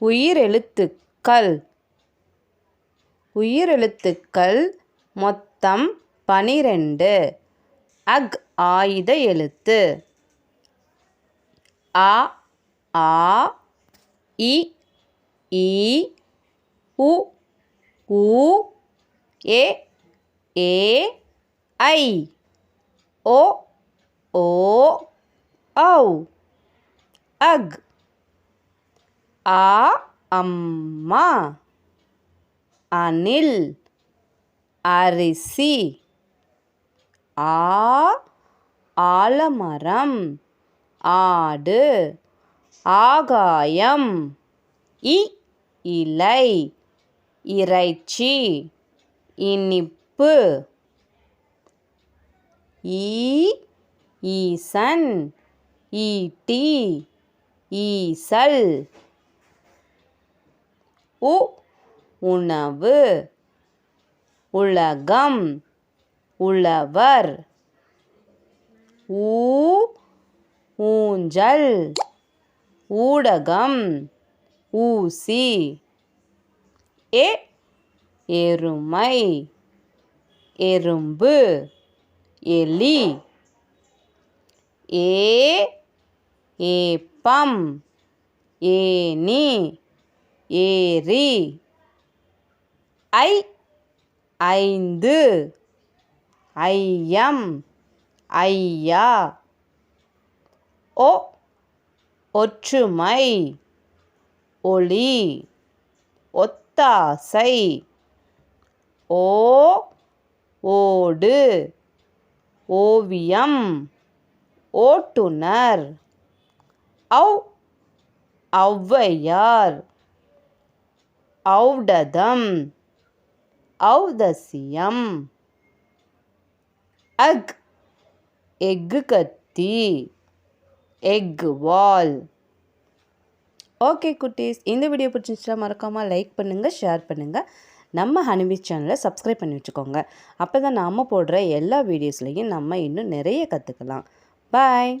உயிரெழுத்துக்கள். உயிரெழுத்துக்கள் மொத்தம் பனிரெண்டு. அக் ஆயுத எழுத்து. அ ஆ இ ஈ உ உ ஏ ஏ ஐ. ஓ ஓ ஔ. அக் ஆ அம்மா. அனில். அரிசி. ஆ ஆலமரம். ஆடு. ஆகாயம். இ இலை. இறைச்சி. இனிப்பு. ஈ ஈசன். ஈட்டி ஈசல். உ உணவு. உலகம். உழவர். ஊ ஊஞ்சல். ஊடகம். ஊசி. ஏ எருமை. எறும்பு. எலி. ஏ ஏப்பம். ஏனி ஏரி ஐ ஐந்து ஐயம் ஐயா. ஒ ஒற்றுமை ஒளி ஒத்தாசை. ஓ ஓடு ஓவியம் ஓட்டுநர் ஔ ஔவையார். ஔடதம். ஔதசியம் அக் எக்கு கத்தி எக் வால் ஓகே குட்டீஸ் இந்த வீடியோ பிடிச்சிருந்துச்சுன்னா மறக்காமல் லைக் பண்ணுங்கள் ஷேர் பண்ணுங்கள் நம்ம ஹனிபீஸ் சேனலை சப்ஸ்கிரைப் பண்ணி வச்சுக்கோங்க அப்போ தான் நாம் போடுற எல்லா வீடியோஸ்லேயும் நம்ம இன்னும் நிறைய கற்றுக்கலாம் பாய்